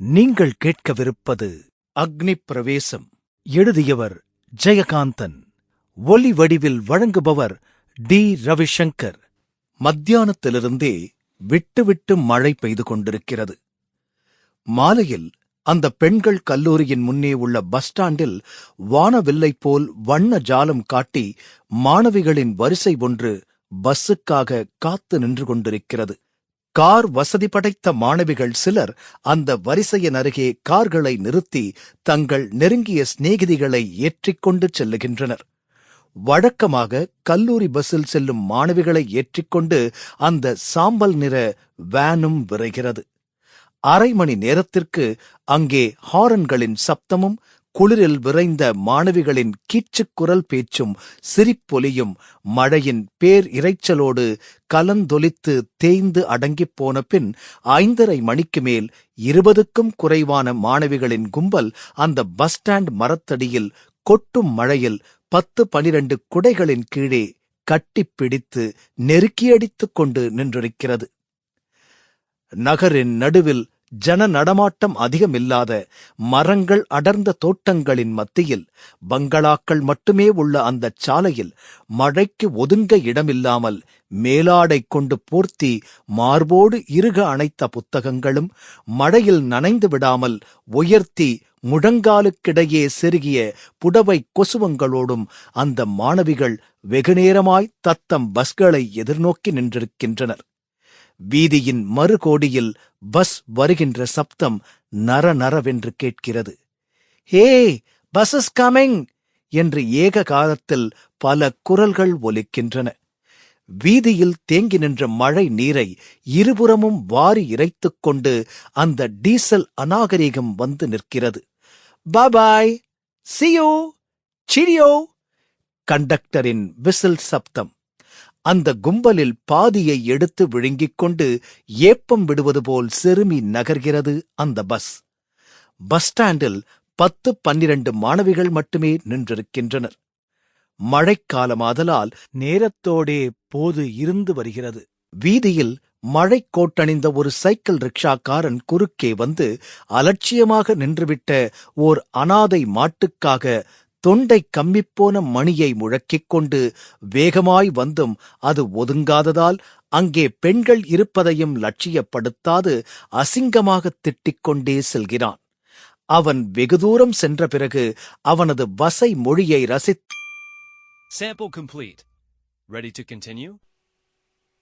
நீங்கள் கேட்கவிருப்பது அக்னி பிரவேசம் எழுதியவர் ஜெயகாந்தன். ஒலி வடிவில் வழங்குபவர் டி. ரவிசங்கர். மத்தியானத்திலிருந்தே விட்டுவிட்டு மழை பெய்து கொண்டிருக்கிறது. மாலையில் அந்த பெண்கள் கல்லூரியின் முன்னே உள்ள பஸ் ஸ்டாண்டில் வானவில்லை போல் வண்ண ஜாலம் காட்டி மாணவிகளின் வரிசை ஒன்று பஸ்ஸுக்காக காத்து நின்று கொண்டிருக்கிறது. கார் வசதி படைத்த மாணவிகள் சிலர் அந்த வரிசையின் அருகே கார்களை நிறுத்தி தங்கள் நெருங்கிய சிநேகிதிகளை ஏற்றிக்கொண்டு செல்லுகின்றனர். வழக்கமாக கல்லூரி பஸ்ஸில் செல்லும் மாணவிகளை ஏற்றிக்கொண்டு அந்த சாம்பல் நிற வேனும் விரைகிறது. அரை மணி நேரத்திற்கு அங்கே ஹாரன்களின் சப்தமும் குளிரில் விரைந்த மாணவிகளின் கீச்சுக் குரல் பேச்சும் சிரிப்பொலியும் மழையின் பேர் இரைச்சலோடு கலந்தொலித்து தேய்ந்து அடங்கிப் போன பின் ஐந்தரை மணிக்கு மேல் இருபதுக்கும் குறைவான மாணவிகளின் கும்பல் அந்த பஸ் ஸ்டாண்ட் மரத்தடியில் கொட்டும் மழையில் பத்து பனிரண்டு குடைகளின் கீழே கட்டிப் பிடித்து நெருக்கியடித்துக் கொண்டு நின்றிருக்கிறது. நகரின் நடுவில் ஜன நடமாட்டம் அதிகமில்லாத மரங்கள் அடர்ந்த தோட்டங்களின் மத்தியில் பங்களாக்கள் மட்டுமே உள்ள அந்தச் சாலையில் மழைக்கு ஒதுங்க இடமில்லாமல் மேலாடை கொண்டு போர்த்தி மார்போடு இருக அணைத்த புத்தகங்களும் மழையில் நனைந்து விடாமல் உயர்த்தி முழங்காலுக்கிடையே செருகிய புடவை கொசுவங்களோடும் அந்த மாணவிகள் வெகுநேரமாய் தத்தம் பஸ்களை எதிர்நோக்கி நின்றிருக்கின்றனர். வீதியின் மறுகோடியில் பஸ் வருகின்ற சப்தம் நர நரவென்று கேட்கிறது. Hey bus is coming! என்று ஏக காலத்தில் பல குரல்கள் ஒலிக்கின்றன. வீதியில் தேங்கி நின்ற மழை நீரை இருபுறமும் வாரி இறைத்துக் கொண்டு அந்த டீசல் அநாகரிகம் வந்து நிற்கிறது. பாபாய் சியோ சிடியோ கண்டக்டரின் விசில் சப்தம். அந்த கும்பலில் பாதியை எடுத்து விழுங்கிக் கொண்டு ஏப்பம் விடுவது போல் செருமி நகர்கிறது அந்த பஸ். பஸ் ஸ்டாண்டில் பத்து பன்னிரண்டு மாணவிகள் மட்டுமே நின்றிருக்கின்றனர். மழைக்காலமாதலால் நேரத்தோடே போது இருந்து வருகிறது. வீதியில் மழை கோட்டணிந்த ஒரு சைக்கிள் ரிக்ஷாக்காரன் குறுக்கே வந்து அலட்சியமாக நின்றுவிட்ட ஓர் அனாதை மாட்டுக்காக தொண்டை கம்மிப்போன மணியை முழக்கிக் கொண்டு வேகமாய் வந்தும் அது ஒதுங்காததால் அங்கே பெண்கள் இருப்பதையும் லட்சியப்படுத்தாது அசிங்கமாகத் திட்டிக் கொண்டே செல்கிறான் அவன் வெகு தூரம் சென்ற பிறகு அவனது வசை மொழியை Rashid Sample complete. Ready to continue?